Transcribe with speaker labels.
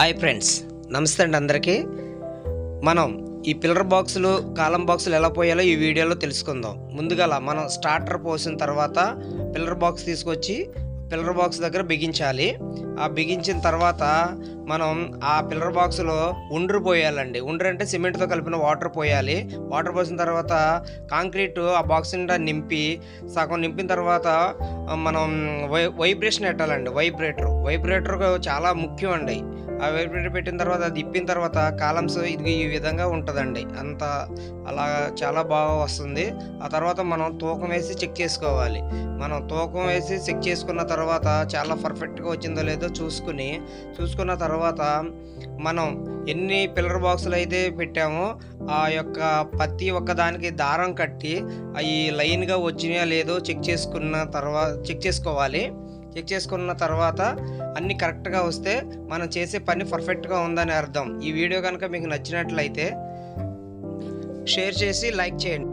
Speaker 1: Hi friends నమస్తే అండి అందరికీ. మనం ఈ పిల్లర్ బాక్సులు కాలం బాక్సులు ఎలా పోయాలో ఈ వీడియోలో తెలుసుకుందాం. ముందుగా మనం స్టార్టర్ పోసిన తర్వాత పిల్లర్ బాక్స్ తీసుకొచ్చి పిల్లర్ బాక్స్ దగ్గర బిగించాలి. ఆ బిగించిన తర్వాత మనం ఆ పిల్లర్ బాక్స్లో ఉండ్రు పోయాలండి. ఉండ్రు అంటే సిమెంట్తో కలిపిన వాటర్ పోయాలి. వాటర్ పోసిన తర్వాత కాంక్రీట్ ఆ బాక్స్ నిండా నింపి సగం నింపిన తర్వాత మనం వై వైబ్రేషన్ పెట్టాలండి. వైబ్రేటర్. వైబ్రేటర్ చాలా ముఖ్యం అండి. ఆ పెట్టిన తర్వాత అది ఇప్పిన తర్వాత కాలమ్స్ ఇది ఈ విధంగా ఉంటుందండి. అంత అలా చాలా బాగా వస్తుంది. ఆ తర్వాత మనం తూకం వేసి చెక్ చేసుకోవాలి. మనం తూకం వేసి చెక్ చేసుకున్న తర్వాత చాలా పర్ఫెక్ట్గా వచ్చిందో లేదో చూసుకుని చూసుకున్న తర్వాత మనం ఎన్ని పిల్లర్ బాక్సులు అయితే పెట్టామో ఆ యొక్క ప్రతి ఒక్క దానికి దారం కట్టి అవి లైన్గా వచ్చినాయా లేదో చెక్ చేసుకున్న తర్వాత చెక్ చేసుకోవాలి. చెక్ చేసుకున్న తర్వాత అన్ని కరెక్ట్గా వస్తే మనం చేసే పని పర్ఫెక్ట్గా ఉందని అర్థం. ఈ వీడియో కనుక మీకు నచ్చినట్లయితే షేర్ చేసి లైక్ చేయండి.